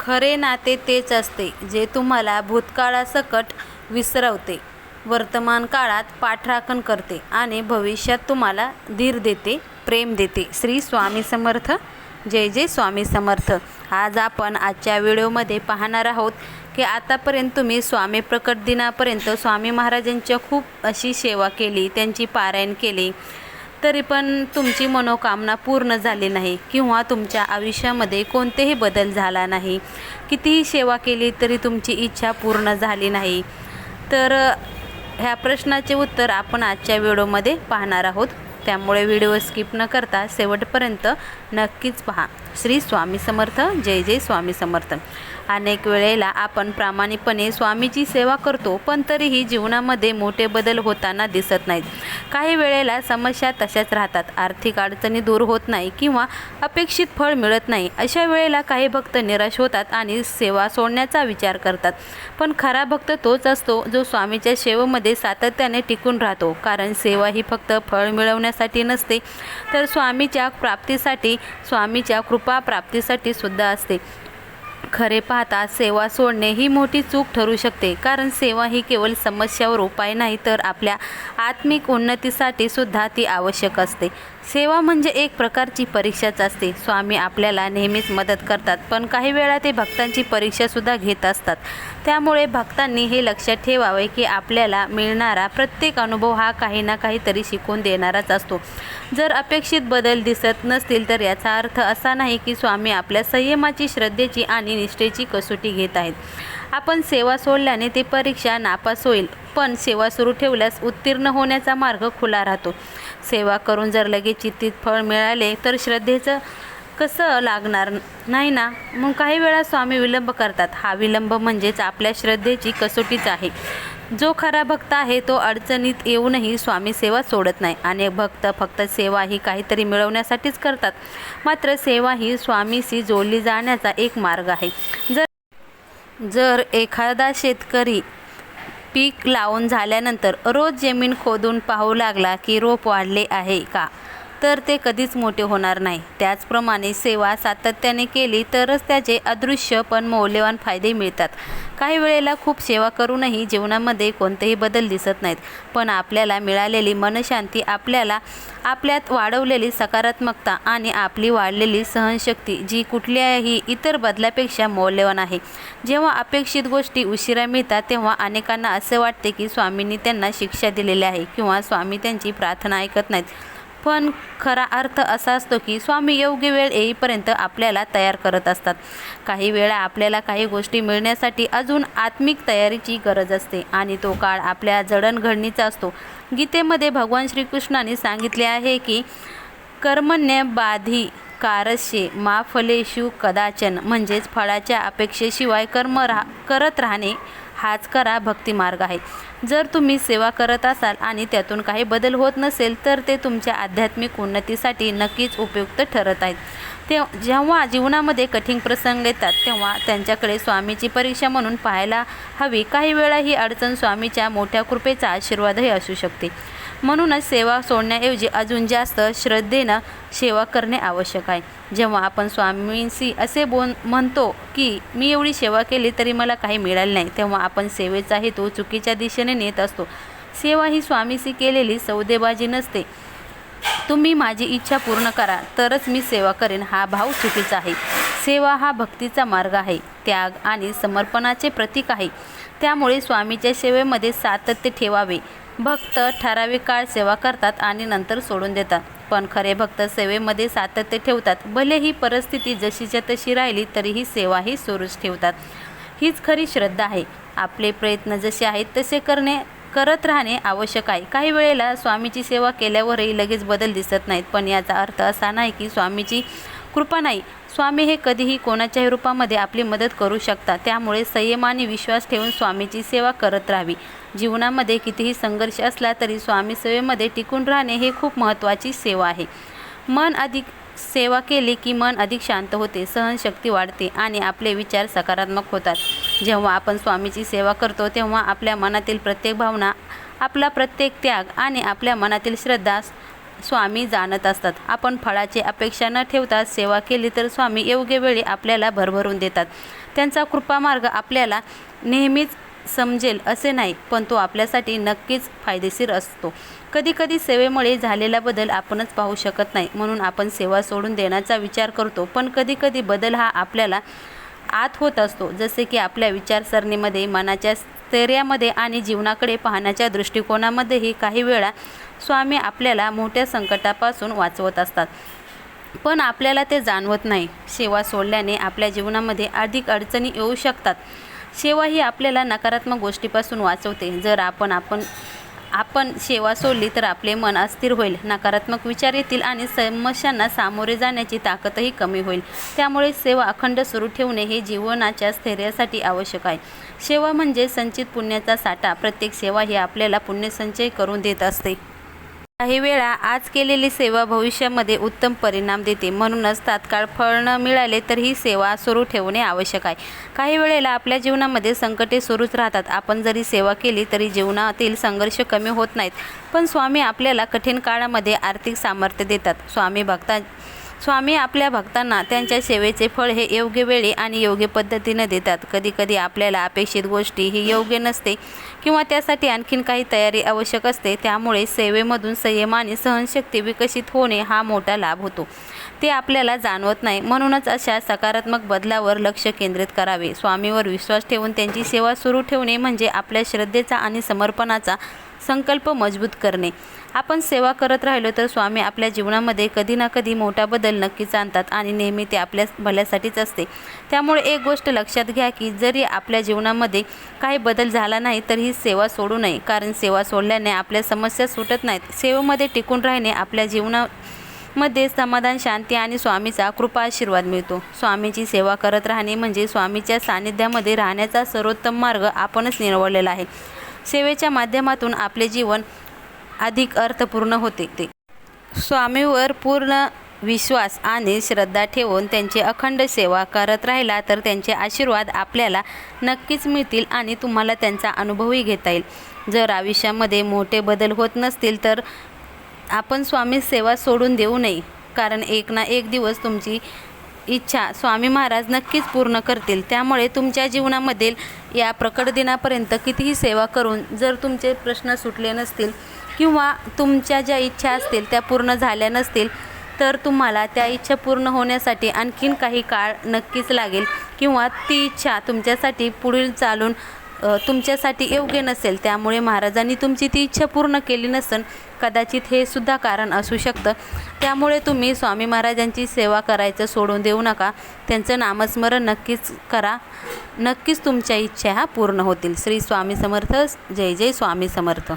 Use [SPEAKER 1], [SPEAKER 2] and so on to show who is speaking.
[SPEAKER 1] खरे नाते तेच असते जे तुम्हाला भूतकाळासकट विसरवते. वर्तमान काळात पाठराखण करते आणि भविष्यात तुम्हाला धीर देते प्रेम देते. श्री स्वामी समर्थ. जय जय स्वामी समर्थ. आज आपण आजच्या व्हिडिओमध्ये पाहणार आहोत की आतापर्यंत तुम्ही स्वामी प्रकट दिनापर्यंत स्वामी महाराजांच्या खूप अशी सेवा केली त्यांची पारायण केली. तरी पण तुमची मनोकामना पूर्ण झाली नाही किंवा तुमच्या आयुष्यामध्ये कोणतेही बदल झाला नाही. कितीही सेवा केली तरी तुमची इच्छा पूर्ण झाली नाही. तर ह्या प्रश्नाचे उत्तर आपण आजच्या व्हिडिओमध्ये पाहणार आहोत. त्यामुळे व्हिडिओ स्किप न करता शेवटपर्यंत नक्कीच पहा. श्री स्वामी समर्थ जय जय स्वामी समर्थ. अनेक वेळेला आपण प्रामाणिकपणे स्वामीची सेवा करतो पण तरीही जीवनामध्ये मोठे बदल होताना दिसत नाहीत. काही वेळेला समस्या तशाच राहतात. आर्थिक अडचणी दूर होत नाही किंवा अपेक्षित फळ मिळत नाही. अशा वेळेला काही भक्त निराश होतात आणि सेवा सोडण्याचा विचार करतात. पण खरा भक्त तोच असतो जो स्वामीच्या सेवेमध्ये सातत्याने टिकून राहतो. कारण सेवा ही फक्त फळ मिळवण्यासाठी नसते. तर स्वामीच्या प्राप्तीसाठी स्वामीच्या कृपा प्राप्तीसाठी सुद्धा असते. खरे पाहता सेवा सोडणे ही मोठी चूक ठरू शकते. कारण सेवा ही केवळ समस्यावर उपाय नाही तर आपल्या आत्मिक उन्नतीसाठी सुद्धा ती आवश्यक असते. सेवा म्हणजे एक प्रकारची परीक्षाच असते. स्वामी आपल्याला नेहमीच मदत करतात पण काही वेळा ते भक्तांची परीक्षासुद्धा घेत असतात. त्यामुळे भक्तांनी हे लक्षात ठेवावे की आपल्याला मिळणारा प्रत्येक अनुभव हा काही ना काहीतरी शिकून देणाराच असतो. जर अपेक्षित बदल दिसत नसतील तर याचा अर्थ असा नाही की स्वामी आपल्या संयमाची श्रद्धेची आणि निष्ठेची कसोटी घेत आहेत. आपण सेवा सोडल्याने ते परीक्षा नापास होईल. पण सेवा सुरू ठेवल्यास उत्तीर्ण होण्याचा मार्ग खुला राहतो. सेवा करून जर लगेच चित्तीत फळ मिळाले तर श्रद्धेचं कसं लागणार? नाही ना? मग काही वेळा स्वामी विलंब करतात. हा विलंब म्हणजेच आपल्या श्रद्धेची कसोटीच आहे. जो खरा भक्त आहे तो अडचणीत येऊनही स्वामी सेवा सोडत नाही. अनेक भक्त फक्त सेवा ही काहीतरी मिळवण्यासाठीच करतात. मात्र सेवा ही स्वामीशी जोडली जाण्याचा एक मार्ग आहे. जर जर एखादा शेतकरी पीक लावून झाल्यानंतर रोज जमीन खोदून पाहू लागला की रोप वाढले आहे का? तर ते कधीच मोठे होणार नाही. त्याचप्रमाणे सेवा सातत्याने केली तरच त्याचे अदृश्य पण मौल्यवान फायदे मिळतात. काही वेळेला खूप सेवा करूनही जीवनामध्ये कोणतेही बदल दिसत नाहीत. पण आपल्याला मिळालेली मनशांती आपल्याला आपल्यात वाढवलेली सकारात्मकता आणि आपली वाढलेली सहनशक्ती जी कुठल्याही इतर बदलापेक्षा मौल्यवान आहे. जेव्हा अपेक्षित गोष्टी उशिरा मिळतात तेव्हा अनेकांना असे वाटते की स्वामींनी त्यांना शिक्षा दिलेली आहे किंवा स्वामी त्यांची प्रार्थना ऐकत नाहीत. पण खरा अर्थ असा असतो की स्वामी योग्य वेळ येईपर्यंत आपल्याला तयार करत असतात. काही वेळा आपल्याला काही गोष्टी मिळण्यासाठी अजून आत्मिक तयारीची गरज असते आणि तो काळ आपल्या जडणघडणीचा असतो. गीतेमध्ये भगवान श्रीकृष्णाने सांगितले आहे की कर्मण्य बाधी कारस्ये माफलेशु कदाचन म्हणजेच फळाच्या अपेक्षेशिवाय कर्म राह करत राहणे हाच खरा भक्तिमार्ग आहे. जर तुम्ही सेवा करत असाल आणि त्यातून काही बदल होत नसेल तर ते तुमच्या आध्यात्मिक उन्नतीसाठी नक्कीच उपयुक्त ठरत आहेत. ते जेव्हा जीवनामध्ये कठीण प्रसंग येतात तेव्हा त्यांच्याकडे स्वामीची परीक्षा म्हणून पाहायला हवी. काही वेळा ही अडचण स्वामीच्या मोठ्या कृपेचा आशीर्वादही असू शकते. म्हणूनच सेवा सोडण्याऐवजी अजून जास्त श्रद्धेनं सेवा करणे आवश्यक आहे. जेव्हा आपण स्वामींशी असे बोन म्हणतो की मी एवढी सेवा केली तरी मला काही मिळालं नाही. तेव्हा आपण सेवेचा हेतू चुकीच्या दिशेने नेत असतो. सेवा ही स्वामीशी केलेली सौदेबाजी नसते. तुम्ही माझी इच्छा पूर्ण करा तरच मी सेवा करेन हा भाव चुकीचा आहे. सेवा हा भक्तीचा मार्ग आहे त्याग आणि समर्पणाचे प्रतीक आहे. त्यामुळे स्वामीच्या सेवेमध्ये सातत्य ठेवावे. भक्त ठराविक काळ सेवा करतात आणि नंतर सोडून देतात. पण खरे भक्त सेवेमध्ये सातत्य ठेवतात. भले ही परिस्थिती जशीच्या तशी राहिली तरीही सेवा ही सुरूच ठेवतात. हीच खरी श्रद्धा आहे. आपले प्रयत्न जसे आहेत तसे करणे करत राहणे आवश्यक आहे. काही वेळेला स्वामीची सेवा केल्यावरही लगेच बदल दिसत नाहीत. पण याचा अर्थ असा नाही की स्वामीची कृपा नाही. स्वामी हे कधीही कोणाच्याही रूपामध्ये आपली मदत करू शकतात. त्यामुळे संयम आणि विश्वास ठेवून स्वामीची सेवा करत राहावी. जीवनामध्ये कितीही संघर्ष असला तरी स्वामी सेवेमध्ये टिकून राहणे हे खूप महत्त्वाची सेवा आहे. मन अधिक सेवा केली की मन अधिक शांत होते सहनशक्ती वाढते आणि आपले विचार सकारात्मक होतात. जेव्हा आपण स्वामीची सेवा करतो तेव्हा आपल्या मनातील प्रत्येक भावना आपला प्रत्येक त्याग आणि आपल्या मनातील श्रद्धा स्वामी जाणत असतात. आपण फळाची अपेक्षा न ठेवता सेवा केली तर स्वामी योग्य वेळी आपल्याला भरभरून देतात. त्यांचा कृपामार्ग आपल्याला नेहमीच समजेल असे नाही पण तो आपल्यासाठी नक्कीच फायदेशीर असतो. कधीकधी सेवेमुळे झालेला बदल आपणच पाहू शकत नाही म्हणून आपण सेवा सोडून देण्याचा विचार करतो. पण कधीकधी बदल हा आपल्याला आत होत असतो जसे की आपल्या विचारसरणीमध्ये मनाच्या स्थैर्यामध्ये आणि जीवनाकडे पाहण्याच्या दृष्टिकोनामध्येही काही वेळा स्वामी आपल्याला मोठ्या संकटापासून वाचवत असतात. पण आपल्याला ते जाणवत नाही. सेवा सोडल्याने आपल्या जीवनामध्ये अधिक अडचणी येऊ शकतात. सेवा ही आपल्याला नकारात्मक गोष्टीपासून वाचवते. जर आपण आपण आपण सेवा सोडली तर आपले मन अस्थिर होईल. नकारात्मक विचार येतील आणि समस्यांना सामोरे जाण्याची ताकदही कमी होईल. त्यामुळे सेवा अखंड सुरू ठेवणे हे जीवनाच्या स्थैर्यासाठी आवश्यक आहे. सेवा म्हणजे संचित पुण्याचा साठा. प्रत्येक सेवा ही आपल्याला पुण्यसंचय करून देत असते. काही वेळा आज केलेली सेवा भविष्यामध्ये उत्तम परिणाम देते. म्हणूनच तात्काळ फळ न मिळाले तर ही सेवा सुरू ठेवणे आवश्यक आहे. काही वेळेला आपल्या जीवनामध्ये संकटे सुरूच राहतात. आपण जरी सेवा केली तरी जीवनातील संघर्ष कमी होत नाहीत. पण स्वामी आपल्याला कठीण काळामध्ये आर्थिक सामर्थ्य देतात. स्वामी भक्ता स्वामी आपल्या भक्तांना त्यांच्या सेवेचे फळ हे योग्य वेळी आणि योग्य पद्धतीने देतात. कधीकधी आपल्याला अपेक्षित गोष्टी ही योग्य नसते किंवा त्यासाठी आणखीन काही तयारी आवश्यक असते. त्यामुळे सेवेमधून संयम आणि सहनशक्ती विकसित होणे हा मोठा लाभ होतो. ते आपल्याला जाणवत नाही. म्हणूनच अशा सकारात्मक बदलावर लक्ष केंद्रित करावे. स्वामीवर विश्वास ठेवून त्यांची सेवा सुरू ठेवणे म्हणजे आपल्या श्रद्धेचा आणि समर्पणाचा संकल्प मजबूत करणे. आपण सेवा करत राहिलो तर स्वामी आपल्या जीवनामध्ये कधी ना कधी मोठा बदल नक्कीच आणतात आणि नेहमी ते आपल्या भल्यासाठीच असते. त्यामुळे एक गोष्ट लक्षात घ्या की जरी आपल्या जीवनामध्ये काही बदल झाला नाही तर ही सेवा सोडू नये. कारण सेवा सोडल्याने आपल्या समस्या सुटत नाहीत. सेवेमध्ये टिकून राहणे आपल्या जीवना मध्ये समाधान शांती आणि स्वामीचा कृपा आशीर्वाद मिळतो. स्वामीची सेवा करत राहणे म्हणजे स्वामीच्या सानिध्यामध्ये राहण्याचा सर्वोत्तम मार्ग आपणच निवडलेला आहे. सेवेच्या माध्यमातून आपले जीवन अधिक अर्थपूर्ण होते. ते स्वामीवर पूर्ण विश्वास आणि श्रद्धा ठेवून त्यांची अखंड सेवा करत राहिला तर त्यांचे आशीर्वाद आपल्याला नक्कीच मिळतील आणि तुम्हाला त्यांचा अनुभवही घेता येईल. जर आयुष्यामध्ये मोठे बदल होत नसतील तर आपण स्वामी सेवा सोडून देऊ नये. कारण एक ना एक दिवस तुमची इच्छा स्वामी महाराज नक्कीच पूर्ण करतील. त्यामुळे तुमच्या जीवनामधील या प्रकट दिनापर्यंत कितीही सेवा करून जर तुमचे प्रश्न सुटले नसतील किंवा तुमच्या ज्या इच्छा असतील त्या पूर्ण झाल्या नसतील तर तुम्हाला त्या इच्छा पूर्ण होण्यासाठी आणखीन काही काळ नक्कीच लागेल किंवा ती इच्छा तुमच्यासाठी पुढील चालून तुमच्यासाठी योग्य नसेल त्यामुळे महाराजांनी तुमची ती इच्छा पूर्ण केली नसेल कदाचित हे सुद्धा कारण असू शकतं. त्यामुळे तुम्ही स्वामी महाराजांची सेवा करायचं सोडून देऊ नका. त्यांचं नामस्मरण नक्कीच करा. नक्कीच तुमच्या इच्छा ह्या पूर्ण होतील. श्री स्वामी समर्थ जय जय स्वामी समर्थ.